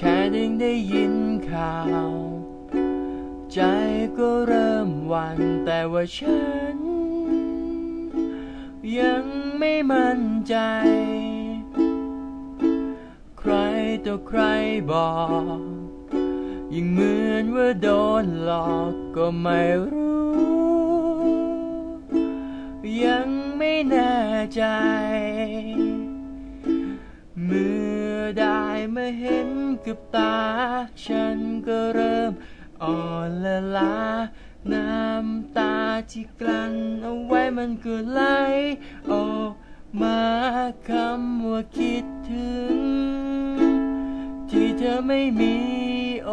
แค่ได้ได้ยินข่าว ใจก็เริ่มหวั่นแต่ว่าฉัน ยังไม่มั่นใจ ใครต่อใครบอก ยิ่งเหมือนว่าโดนหลอกก็ไม่รู้ ยังไม่แน่ใจ ได้มาเห็นกับตา ฉันก็เริ่มอ่อนละลา น้ำตาที่กลั้นเอาไว้มันก็ไหลออกมาคำว่าคิดถึง ที่เธอไม่มีโอ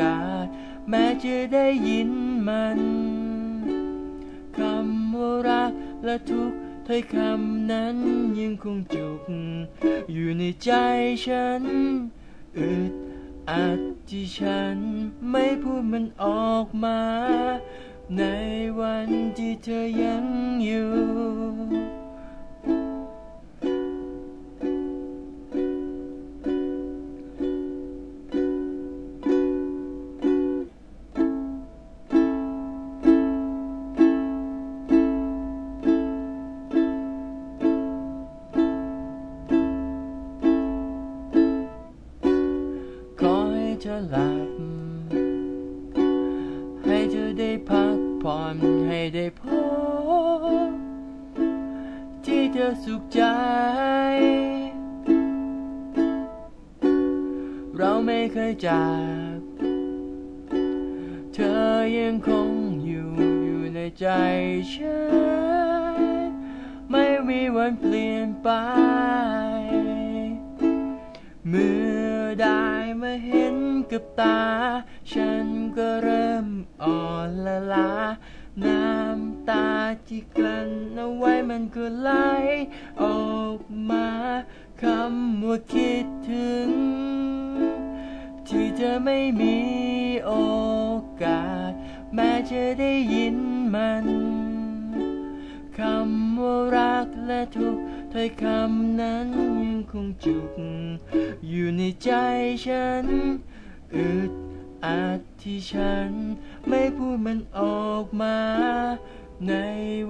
กาส แม้จะได้ยินมันคำว่ารักและทุก ถ้อยคำนั้นยังคงจุก อยู่ในใจฉัน อึดอัดที่ฉันไม่พูดมันออกมา ในวันที่เธอยังอยู่ ขอให้เธอหลับ ให้เธอได้พักผ่อนให้ได้พบที่เธอสุขใจ เราไม่เคยจาก เธอยังคงอยู่อยู่ในใจฉัน ไม่มีวันเปลี่ยนไปเมื่อได้ มาเห็นกับตา ฉันก็เริ่มอ่อนละลา น้ำตาที่กลั้นเอาไว้มันก็ไหลออกมาคำว่าคิดถึง ที่เธอไม่มีโอกาส แม้จะได้ยินมันคำว่ารักและทุกถ้อยคำนั้นยังคงจุก อยู่ในใจฉัน อึดอัดที่ฉัน ไม่พูดมันออกมา ใน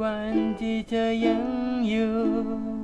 วันที่เธอยังอยู่